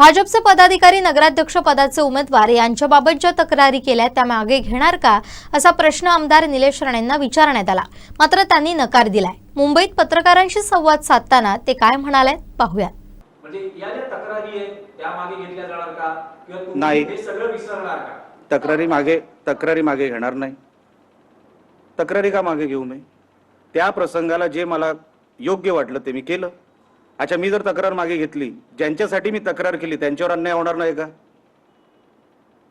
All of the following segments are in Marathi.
भाजपचे पदाधिकारी नगराध्यक्ष पदाचे उमेदवार यांच्याबाबत ज्या तक्रारी केल्या त्या मागे घेणार का? असा प्रश्न आमदार निलेश राणेंना विचारण्यात आला. मात्र त्यांनी नकार दिलाय. मुंबईत पत्रकारांशी संवाद साधताना ते काय म्हणाले पाहूया म्हणजे या ज्या तक्रारी आहेत त्या मागे घेतल्या जाणार का? किंवा तुम्ही नाही. सगळं विसरणार का? तक्रारी मागे तक्रारी मागे घेणार नाही. तक्रारी का मागे घेऊ नये? त्या प्रसंगाला जे मला योग्य वाटलं ते मी केलं. अच्छा मी जर तक्रार मागे घेतली ज्यांच्यासाठी मी तक्रार केली त्यांच्यावर अन्याय होणार नाही का?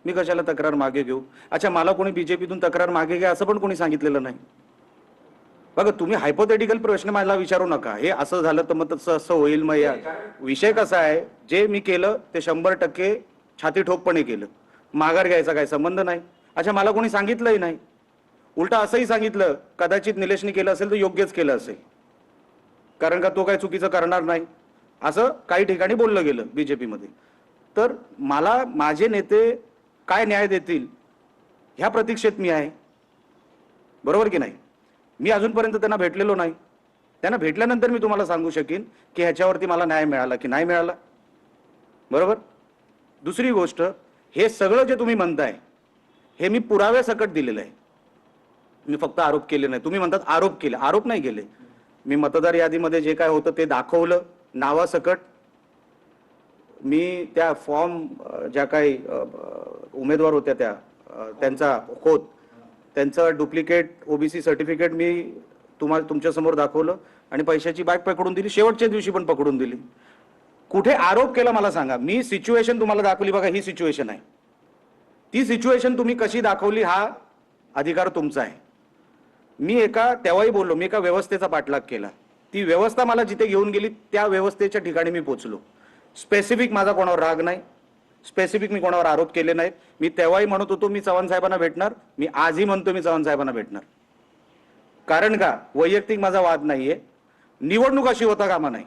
मी कशाला तक्रार मागे घेऊ? अच्छा मला कोणी बीजेपीतून तक्रार मागे घ्या असं पण कोणी सांगितलेलं नाही. बघा तुम्ही हायपोथेटिकल प्रश्न मला विचारू नका. हे असं झालं तर मग तसं असं होईल मग या. विषय कसा आहे? जे मी केलं ते शंभर टक्के छाती ठोकपणे केलं. माघार घ्यायचा काही संबंध नाही. अच्छा मला कोणी सांगितलंही नाही. उलटा असंही सांगितलं कदाचित निलेशने केलं असेल तर योग्यच केलं असेल. कारण का तो काय चुकीचं करणार नाही? असं काही ठिकाणी बोललं गेलं बीजेपीमध्ये. तर मला माझे नेते काय न्याय देतील ह्या प्रतीक्षेत मी आहे. बरोबर की नाही? मी अजूनपर्यंत त्यांना भेटलेलो नाही. त्यांना भेटल्यानंतर मी तुम्हाला सांगू शकेन की ह्याच्यावरती मला न्याय मिळाला की नाही मिळाला. बरोबर? दुसरी गोष्ट हे सगळं जे तुम्ही म्हणताय हे मी पुराव्यासकट दिलेलं आहे. मी फक्त आरोप केले नाही. तुम्ही म्हणतात आरोप केले. आरोप नाही केले. मी मतदार यादीमध्ये जे काय होतं ते दाखवलं. नावासकट मी त्या फॉर्म ज्या काही उमेदवार होत्या त्या त्यांचा होत. त्यांचं डुप्लिकेट ओबीसी सर्टिफिकेट मी तुम्हाला तुमच्यासमोर दाखवलं आणि पैशाची बाईक पकडून दिली. शेवटच्या दिवशी पण पकडून दिली. कुठे आरोप केला मला सांगा. मी सिच्युएशन तुम्हाला दाखवली बघा ही सिच्युएशन आहे. ती सिच्युएशन तुम्ही कशी दाखवली हा अधिकार तुमचा आहे. मी एका तेव्हाही बोललो मी एका व्यवस्थेचा पाठलाग केला. ती व्यवस्था मला जिथे घेऊन गेली त्या व्यवस्थेच्या ठिकाणी मी पोचलो. स्पेसिफिक माझा कोणावर राग नाही. स्पेसिफिक मी कोणावर आरोप केले नाहीत. मी तेव्हाही म्हणत होतो मी चव्हाण साहेबांना भेटणार मी आजही म्हणतो मी चव्हाण साहेबांना भेटणार. कारण का? वैयक्तिक माझा वाद नाहीये. निवडणूक अशी होता कामा नाही.